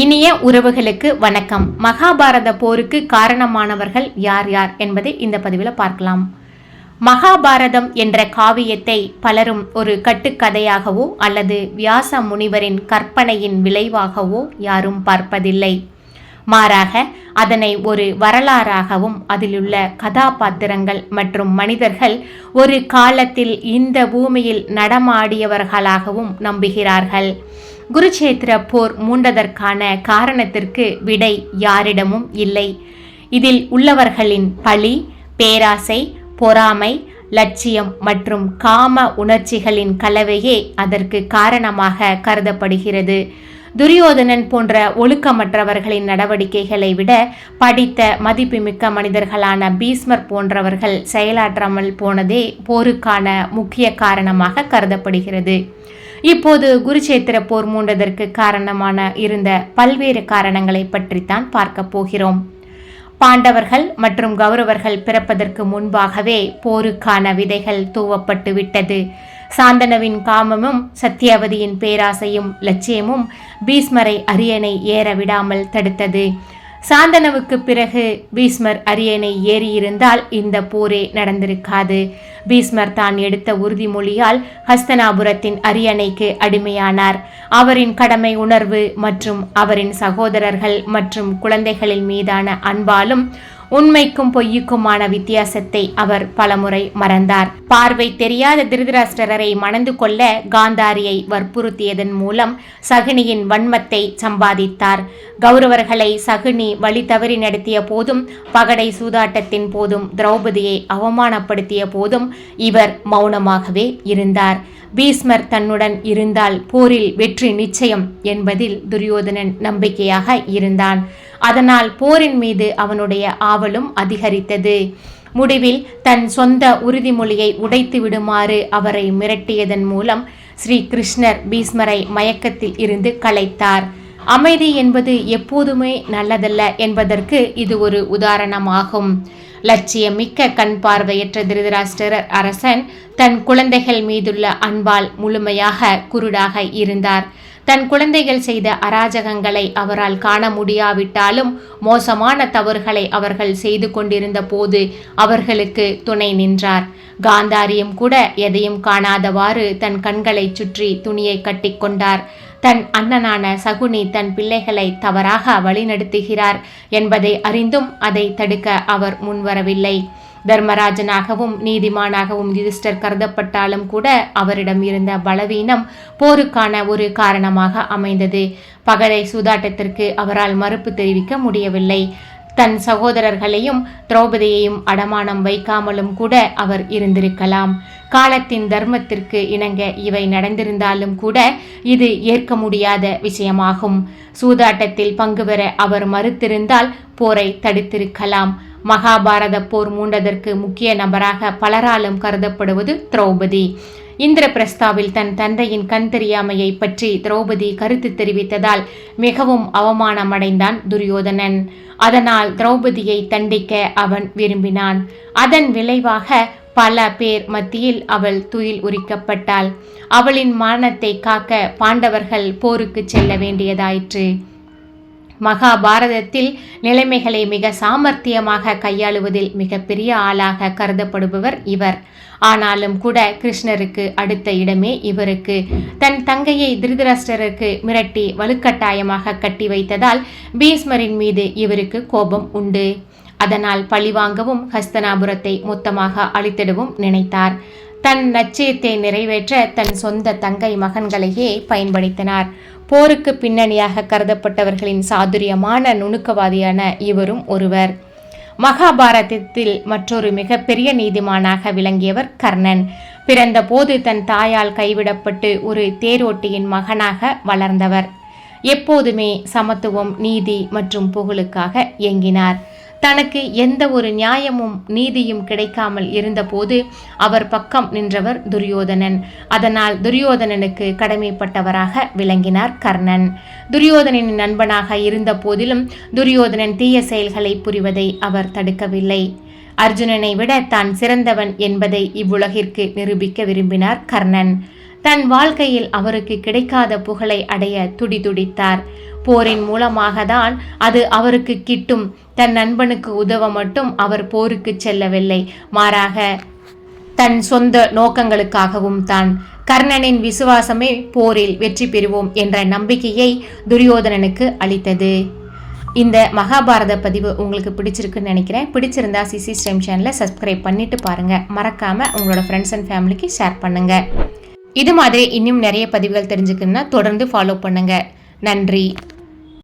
இனிய உறவுகளுக்கு வணக்கம். மகாபாரத போருக்கு காரணமானவர்கள் யார் யார் என்பதை இந்த பதிவில் பார்க்கலாம். மகாபாரதம் என்ற காவியத்தை பலரும் ஒரு கட்டுக்கதையாகவோ அல்லது வியாச முனிவரின் கற்பனையின் விளைவாகவோ யாரும் பார்ப்பதில்லை. மாறாக அதனை ஒரு வரலாறாகவும் அதிலுள்ள கதாபாத்திரங்கள் மற்றும் மனிதர்கள் ஒரு காலத்தில் இந்த பூமியில் நடமாடியவர்களாகவும் நம்புகிறார்கள். குருச்சேத்திர போர் மூண்டதற்கான காரணத்திற்கு விடை யாரிடமும் இல்லை. இதில் உள்ளவர்களின் பழி பேராசை பொறாமை லட்சியம் மற்றும் காம உணர்ச்சிகளின் கலவையே அதற்கு காரணமாக கருதப்படுகிறது. துரியோதனன் போன்ற ஒழுக்கமற்றவர்களின் நடவடிக்கைகளை விட படித்த மதிப்புமிக்க மனிதர்களான பீஸ்மர் போன்றவர்கள் செயலாற்றாமல் போனதே போருக்கான முக்கிய காரணமாக கருதப்படுகிறது. இப்போது குருச்சேத்திர போர் மூண்டதற்கு காரணமான இருந்த பல்வேறு காரணங்களை பற்றித்தான் பார்க்க போகிறோம். பாண்டவர்கள் மற்றும் கௌரவர்கள் பிறப்பதற்கு முன்பாகவே போருக்கான விதைகள் தூவப்பட்டு விட்டது. சாந்தனவின் காமமும் சத்தியவதியின் பேராசையும் லட்சியமும் பீஸ்மரை அரியணை ஏற விடாமல் தடுத்தது. சாந்தனவுக்கு பிறகு பீஸ்மர் அரியணை ஏறியிருந்தால் இந்த போரே நடந்திருக்காது. பீஸ்மர் தான் எடுத்த உறுதிமொழியால் ஹஸ்தனாபுரத்தின் அரியணைக்கு அடிமையானார். அவரின் கடமை உணர்வு மற்றும் அவரின் சகோதரர்கள் மற்றும் குழந்தைகளின் மீதான அன்பாலும் உண்மைக்கும் பொய்யுக்குமான வித்தியாசத்தை அவர் பலமுறை மறந்தார். பார்வை தெரியாத திருதராஷ்டிரரை மணந்து கொள்ள காந்தாரியை வற்புறுத்தியதன் மூலம் சகுனியின் வன்மத்தை சம்பாதித்தார். கௌரவர்களை சகுனி வழி தவறி நடத்திய போதும் பகடை சூதாட்டத்தின் போதும் திரௌபதியை அவமானப்படுத்திய போதும் இவர் மௌனமாகவே இருந்தார். பீஸ்மர் தன்னுடன் இருந்தால் போரில் வெற்றி நிச்சயம் என்பதில் துரியோதனன் நம்பிக்கையாக இருந்தான். அதனால் போரின் மீது அவனுடைய ஆவலும் அதிகரித்தது. முடிவில் தன் சொந்த உறுதிமொழியை உடைத்து விடுமாறு அவரை மிரட்டியதன் மூலம் ஸ்ரீ கிருஷ்ணர் பீஸ்மரை மயக்கத்தில் இருந்து கலைத்தார் அமைதி என்பது எப்போதுமே நல்லதல்ல என்பதற்கு இது ஒரு உதாரணமாகும். லட்சியமிக்க கண் பார்வையற்ற திருதராஷ்டிரர் அரசன் தன் குழந்தைகள் மீதுள்ள அன்பால் முழுமையாக குருடாக இருந்தார். தன் குழந்தைகள் செய்த அராஜகங்களை அவரால் காண முடியாவிட்டாலும் மோசமான தவறுகளை அவர்கள் செய்து கொண்டிருந்த போது அவர்களுக்கு துணை நின்றார். காந்தாரியும் கூட எதையும் காணாதவாறு தன் கண்களை சுற்றி துணியை கட்டிக்கொண்டார் தன் அண்ணனான சகுனி தன் பிள்ளைகளை தவறாக வழிநடத்துகிறார் என்பதை அறிந்தும் அதை தடுக்க அவர் முன்வரவில்லை. தர்மராஜனாகவும் நீதிமானாகவும் யுதிஷ்டர் கருதப்பட்டாலும் கூட அவரிடம் இருந்த பலவீனம் போருக்கான ஒரு காரணமாக அமைந்தது. பகலை சூதாட்டத்திற்கு அவரால் மறுப்பு தெரிவிக்க முடியவில்லை. தன் சகோதரர்களையும் திரௌபதியையும் அடமானம் வைக்காமலும் கூட அவர் இருந்திருக்கலாம். காலத்தின் தர்மத்திற்கு இணங்க இவை நடந்திருந்தாலும் கூட இது ஏற்க முடியாத விஷயமாகும். சூதாட்டத்தில் பங்கு பெற அவர் மறுத்திருந்தால் போரை தடுத்திருக்கலாம். மகாபாரத போர் மூண்டதற்கு முக்கிய நபராக பலராலும் கருதப்படுவது திரௌபதி. இந்திரபிரஸ்தாவில் தன் தந்தையின் கண் தெரியாமையை பற்றி திரௌபதி கருத்து தெரிவித்ததால் மிகவும் அவமானமடைந்தான் துரியோதனன். அதனால் திரௌபதியை தண்டிக்க அவன் விரும்பினான். அதன் விளைவாக பல பேர் மத்தியில் அவள் துயில் உரிக்கப்பட்டாள். அவளின் மரணத்தை காக்க பாண்டவர்கள் போருக்கு செல்ல வேண்டியதாயிற்று. மகாபாரதத்தில் நிலைமைகளை மிக சாமர்த்தியமாக கையாளுவதில் மிகப்பெரிய ஆளாக கருதப்படுபவர் இவர். ஆனாலும் கூட கிருஷ்ணருக்கு அடுத்த இடமே இவருக்கு. தன் தங்கையை திருதராஷ்டருக்கு மிரட்டி வலுக்கட்டாயமாக கட்டி வைத்ததால் பீஸ்மரின் மீது இவருக்கு கோபம் உண்டு. அதனால் பழிவாங்கவும் ஹஸ்தனாபுரத்தை மொத்தமாக அழித்திடவும் நினைத்தார். தன் லட்சியத்தை நிறைவேற்ற தன் சொந்த தங்கை மகன்களையே பயன்படுத்தினார். போருக்கு பின்னணியாக கருதப்பட்டவர்களின் சாதுரியமான நுணுக்கவாதியான இவரும் ஒருவர். மகாபாரதத்தில் மற்றொரு மிகப்பெரிய நீதிமானாக விளங்கியவர் கர்ணன். பிறந்தபோது தன் தாயால் கைவிடப்பட்டு ஒரு தேரோட்டியின் மகனாக வளர்ந்தவர். எப்போதுமே சமத்துவம் நீதி மற்றும் புகழுக்காக இயங்கினார். தனக்கு எந்த ஒரு நியாயமும் நீதியும் கிடைக்காமல் இருந்தபோது அவர் பக்கம் நின்றவர் துரியோதனன். அதனால் துரியோதனனுக்கு கடமைப்பட்டவராக விளங்கினார் கர்ணன். துரியோதனின் நண்பனாக இருந்த போதிலும் துரியோதனன் தீய செயல்களை புரிவதை அவர் தடுக்கவில்லை. அர்ஜுனனை விட தான் சிறந்தவன் என்பதை இவ்வுலகிற்கு நிரூபிக்க விரும்பினார் கர்ணன். தன் வாழ்க்கையில் அவருக்கு கிடைக்காத புகழை அடைய துடிதுடித்தார். போரின் மூலமாக தான் அது அவருக்கு கிட்டும். தன் நண்பனுக்கு உதவ மட்டும் அவர் போருக்கு செல்லவில்லை. மாறாக தன் சொந்த நோக்கங்களுக்காகவும் தான். கர்ணனின் விசுவாசமே போரில் வெற்றி பெறுவோம் என்ற நம்பிக்கையை துரியோதனனுக்கு அளித்தது. இந்த மகாபாரத பதிவு உங்களுக்கு பிடிச்சிருக்குன்னு நினைக்கிறேன். பிடிச்சிருந்தா சிசி ஸ்ட்ரீம் சேனலை சப்ஸ்கிரைப் பண்ணிட்டு பாருங்கள் மறக்காமல் உங்களோட ஃப்ரெண்ட்ஸ் அண்ட் ஃபேமிலிக்கு ஷேர் பண்ணுங்கள் இது மாதிரி இன்னும் நிறைய பதிவுகள் தெரிஞ்சுக்கணுன்னா தொடர்ந்து ஃபாலோ பண்ணுங்கள் நன்றி.